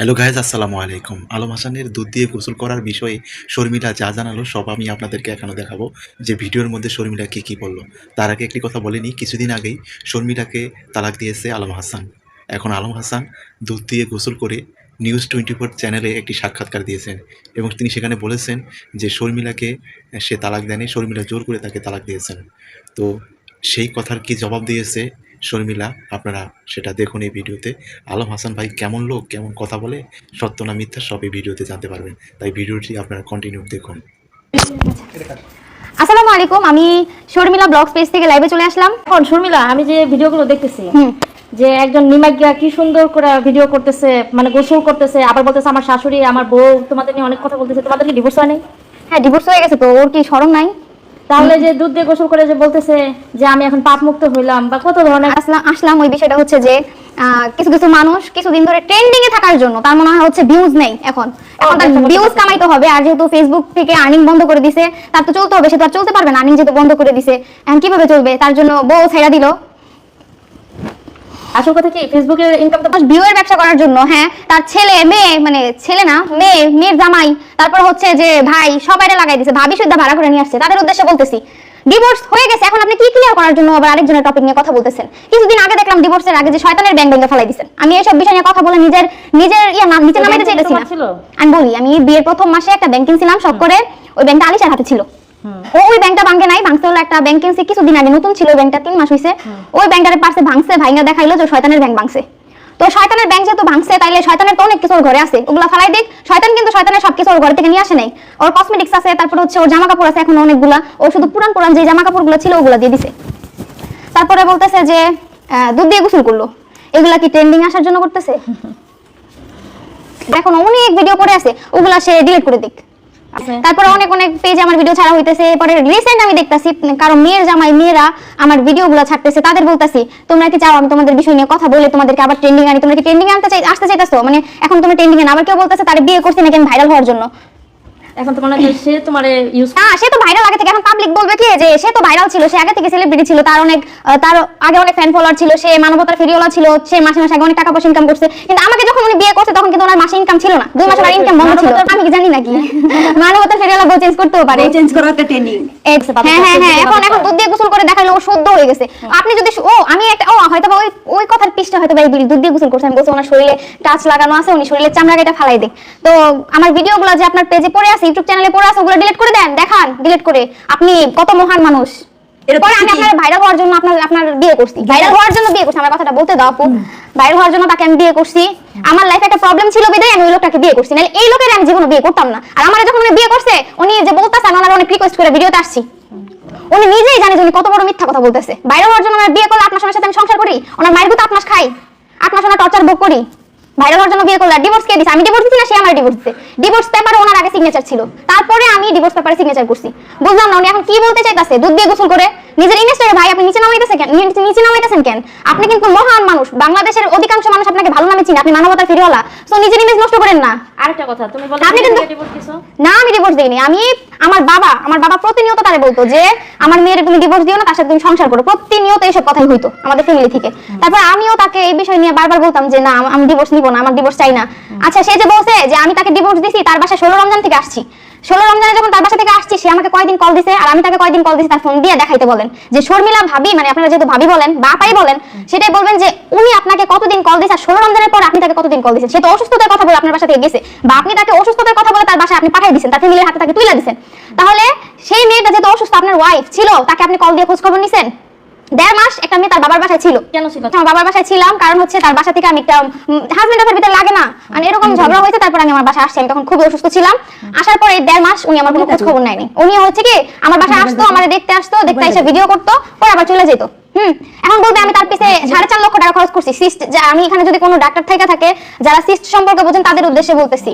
Hello guys আসসালামু আলাইকুম। আলম হাসানের দুধ দিয়ে গোসল করার বিষয়ে শর্মিলা যা জানালো, সব আমি আপনাদেরকে এখনও দেখাবো যে ভিডিওর মধ্যে শর্মিলা কী কী বলল। তার আগে একটি কথা বলেনি কিছুদিন আগেই শর্মিলাকে তালাক দিয়েছে আলম হাসান। এখন আলম হাসান দুধ দিয়ে গোসল করে নিউজ টোয়েন্টি ফোর চ্যানেলে একটি সাক্ষাৎকার দিয়েছেন এবং তিনি সেখানে বলেছেন যে শর্মিলাকে সে তালাক দেয়নি, শর্মিলা জোর করে তাকে তালাক দিয়েছেন। তো সেই কথার কি জবাব দিয়েছে? শর্মিলা আপনারা সেটা দেখুন এই ভিডিওতে। আলম হাসান ভাই কেমন লোক কেমন কথা বলে? সত্য না মিথ্যা সব এই ভিডিওতে জানতে পারবেন। তাই ভিডিওটি আপনারা কন্টিনিউ দেখুন। আসসালামু আলাইকুম আমি শর্মিলা ব্লগ পেজ থেকে লাইভে চলে আসলাম। এখন শর্মিলা আমি যে ভিডিওগুলো দেখতেছি যে একজন নিমাগিয়া কি সুন্দর করে ভিডিও করতেছে মানে গোসল করতেছে আবার বলতেছে আমার শাশুড়ি আমার বউ তোমাদের নিয়ে অনেক কথা বলতেছে তোমাদের কি ডিভোর্স হয় নাই? হ্যাঁ ডিভোর্স হয়ে গেছে তো ওর কি স্মরণ নাই? তাহলে যে দুধ দিয়ে গোসল করে যে বলতেছে যে আমি এখন পাপ মুক্ত হইলাম বা কত ধরনের আসলাম আসলাম ওই বিষয়টা হচ্ছে যে কিছু কিছু মানুষ কিছুদিন ধরে ট্রেন্ডিং এ থাকার জন্য তার মনে হয় হচ্ছে ভিউজ নেই এখন। এখন তার ভিউজ। কামাইতে হবে আর যেহেতু ফেসবুক থেকে আর্নিং বন্ধ করে দিছে তার তো চলতে হবে সে তো আর চলতে পারবে না আর্নিং যেহেতু বন্ধ করে দিছে এখন কীভাবে চলবে? তার জন্য বউ ছেড়া দিল। আসল কথা কি ফেসবুকের ইনকাম তো ভিউয়ের ব্যবসা করার জন্য হ্যাঁ তার ছেলে মেয়ে মানে ছেলে না মেয়ে মেয়ের জামাই তারপর হচ্ছে যে ভাই লাগাই দিছে ভাবি শুদ্ধা ভাড়া করে নিয়ে আসছে তাদের উদ্দেশ্যে বলতেছি ডিভোর্স হয়ে গেছে এখন আপনি কি ক্লিয়ার করার জন্য আবার আরেকজনের টপিক নিয়ে কথা বলতেছেন? কিছুদিন আগে দেখলাম ডিভোর্সের আগে যে শয়তানের ব্যাংক ব্যাংকে ফেলাই দিছেন। আমি এইসব বিষয় নিয়ে কথা বলে নিজের নিজের ইয়া নাম নিচে নামাইতে চাইতেছি না। আমি বলি আমি বিয়ের প্রথম মাসে একটা ব্যাংক কিনছিলাম সব করে ওই ব্যাংকটা আলিশার হাতে ছিল। ওই ব্যাংকটা ভাঙে নাই ভাঙতে হলো একটা ব্যাংক কিনছি কিছুদিন আগে নতুন ছিল ব্যাংকটা তিন মাস হইছে। ওই ব্যাংকটার পাশে ভাঙছে ভাঙা দেখাইলো যে শয়তানের ব্যাংক ভাঙছে। তো শয়তানের ব্যাংক যেহেতু ভাঙছে তাইলে শয়তানের তো অনেক কিছু ওর ঘরে আছে। ওগুলা ফালাই দিক শয়তান কিন্তু শয়তানের সবকিছু ওর ঘর থেকে নিয়ে আসে নাই। ওর কসমেটিক্স আছে তারপর হচ্ছে ওর জামা কাপড় আছে এখন অনেকগুলা। ও শুধু পুরান পুরান যে জামা কাপড়গুলো ছিল ওগুলা দিয়ে দিছে। তারপরে বলতেছে যে দুধ দিয়ে গোসল করল। এগুলা কি ট্রেন্ডিং আসার জন্য করতেছে? এখন অনেক ভিডিও করে আছে ওগুলা সে ডিলিট করে দিক। তারপরে অনেক অনেক পেজে আমার ভিডিও ছাড়া হইতেছে। পরে রিসেন্ট আমি দেখতাছি, কারণ মেয়ের জামাই, মেয়েরা আমার ভিডিও গুলো ছাড়তেছে, তাদের বলতাছি, তোমরা কি চাও আমি তোমাদের বিষয় নিয়ে কথা বলে? তোমাদেরকে আবার ট্রেন্ডিং আনি, তোমরা কি ট্রেন্ডিং আনতে চাই, আসতে চাইতাছো? মানে এখন তোমরা ট্রেন্ডিং এ আবার কেউ বলতেছে, তার বিয়ে করছি নাকি ভাইরাল হওয়ার জন্য? এখন তোমার নাকি সে তোমার ইউজ না সে তো ভাইরাল আগে থেকে। এখন পাবলিক বলবে কি যে সে তো ভাইরাল ছিল সে আগে থেকে সেলিব্রিটি ছিল তার অনেক তার আগে অনেক ফ্যান ফলোয়ার ছিল সে মানবতার ফেরিওয়ালা ছিল সে মাসে মাসে আগে অনেক টাকা পয়সা ইনকাম করছে। কিন্তু আমাকে যখন উনি বিয়ে করছে তখন কিন্তু ওনার মাসে ইনকাম ছিল না। দুই মাসের ইনকাম বন্ধ ছিল। আমি কি জানি নাকি? মানবতার ফেরিওয়ালা বউ চেঞ্জ করতেও পারে। চেঞ্জ করার একটা ট্রেনিং হ্যাঁ হ্যাঁ হ্যাঁ এখন এখন দুধ দিয়ে গোসল করে দেখাল ও শুদ্ধ হয়ে গেছে। আপনি যদি ও আমি একটা ও হয়তো ওই ওই কথার পিসটা হয়তো বা এই দুধ দিয়ে গোসল করছে। আমি বলছি ওনার শরীরে টাচ লাগানো আছে উনি শরীরে চামড়া কেটে ফালাই দেখ তো আমার ভিডিওগুলো যে আপনার পেজে পড়ে আছে ইউটিউব চ্যানেলে পড়ে আছে ওগুলো ডিলিট করে দেন দেখান ডিলিট করে। আপনি কত মহান মানুষ। এরপরে আমি আপনার ভাইরাল হওয়ার জন্য আপনার আপনার বিয়ে করছি। ভাইরাল হওয়ার জন্য বিয়ে করছি আমার কথাটা বলতে দাও আপু। ভাইরাল হওয়ার জন্য তাকে আমি বিয়ে করছি। আমার লাইফে একটা প্রবলেম ছিল বিদায় আমি ওই লোকটাকে বিয়ে করছি। নাহলে এই লোকের আমি জীবনে বিয়ে করতাম না। আর আমার যখন উনি বিয়ে করছে উনি যে বলতেছে আমি ওনার অনেক রিকোয়েস্ট করে ভিডিওতে আসছি। কত বড় মিথ্যা কথা বলতেছে। বাইরে হওয়ার জন্য আমার বিয়ে করলে আট সাথে আমি সংসার করি? ওনার মায়ের তো আট মাস খাই। আট মাস ওনার টর্চার ভোগ করি। ভাইরাল হওয়ার জন্য বিয়ে করলে ডিভোর্স কে দিছে? আমি ডিভোর্স দিছি না, সে আমার ডিভোর্স দিছে। ডিভোর্স পেপারে ওনার আগে সিগনেচার ছিল। তারপরে আমি ডিভোর্স পেপারে সিগনেচার করছি। বুঝলাম না, উনি এখন কি বলতে চাইতাছে? দুধ দিয়ে গোসল করে। নিজের ইমেজটাকে ভাই আপনি নিচে নামাইতেছেন কেন? নিচে- নিচে নামাইতেছেন কেন? আপনি কিন্তু মহান মানুষ। বাংলাদেশের অধিকাংশ মানুষ আপনাকে ভালো নামে চিনে। আপনি মানবতার ফিরিওয়ালা। সো নিজের ইমেজ নষ্ট করেন না। আরেকটা কথা তুমি বলো আপনি কিন্তু- না আমি ডিভোর্স দিইনি। আমি আমার বাবা আমার বাবা প্রতিনিয়ত তারে বলতো যে আমার মেয়ের তুমি ডিভোর্স দিও না তার সাথে তুমি সংসার করো। প্রতিনিয়ত এইসব কথাই হইতো আমাদের ফ্যামিলি থেকে। তারপর আমিও তাকে এই বিষয় নিয়ে বারবার বলতাম যে না আমি ডিভোর্স নিব না আমার ডিভোর্স চাই না। আচ্ছা সে যে বলছে যে আমি তাকে ডিভোর্স দিছি তার বাসা ষোলো রমজান থেকে আসছি। ষোলো রমজানে যখন তার বাসা থেকে আসছি কয়দিন কল দিছে আর আমি তাকে কয়দিন কল দিছি তার ফোন দিয়ে দেখাইতে বলেন। যে শর্মিলা ভাবি মানে আপনারা যেহেতু ভাবি বলেন বা আপাই বলেন সেটাই বলবেন যে উনি আপনাকে কতদিন কল দিছে আর ষোলো রমজানের পর আপনি তাকে কতদিন কল দিয়েছেন সে তো অসুস্থতার কথা বলে আপনার বাসা থেকে গেছে বা আপনি তাকে অসুস্থতার কথা বলে তার বাসায় আপনি পাঠিয়ে দিয়েছেন তার ফ্যামিলির হাতে তাকে তুলে দিয়েছেন তাহলে সেই মেয়েটা যেহেতু অসুস্থ আপনার ওয়াইফ ছিল তাকে আপনি কল দিয়ে খোঁজ খবর নিছেন? দেড় মাস একটা মেয়ে তার বাবার বাসায় ছিল। কেন ছিল? আমার বাবার বাসায় ছিলাম কারণ হচ্ছে তার বাসা থেকে আমি একটা হাজবেন্ড ওয়াইফের ভিতরে লাগে না। আর এরকম ঝগড়া হয়েছে তারপর আমি আমার বাসা আসছি আমি তখন খুবই অসুস্থ ছিলাম। আসার পরে দেড় মাস উনি আমার কোনো খোঁজ খবর নেয়নি। উনি হচ্ছে কি আমার বাসা আসতো আমার দেখতে আসতো দেখতে এসে ভিডিও করতো পরে আবার চলে যেত। হুম এখন বলতে আমি তার পিছে সাড়ে চার লক্ষ টাকা খরচ করছি। সিস্ট আমি এখানে যদি কোনো ডাক্তার থেকে থাকে যারা সিস্ট সম্পর্কে বলছেন তাদের উদ্দেশ্যে বলতেছি।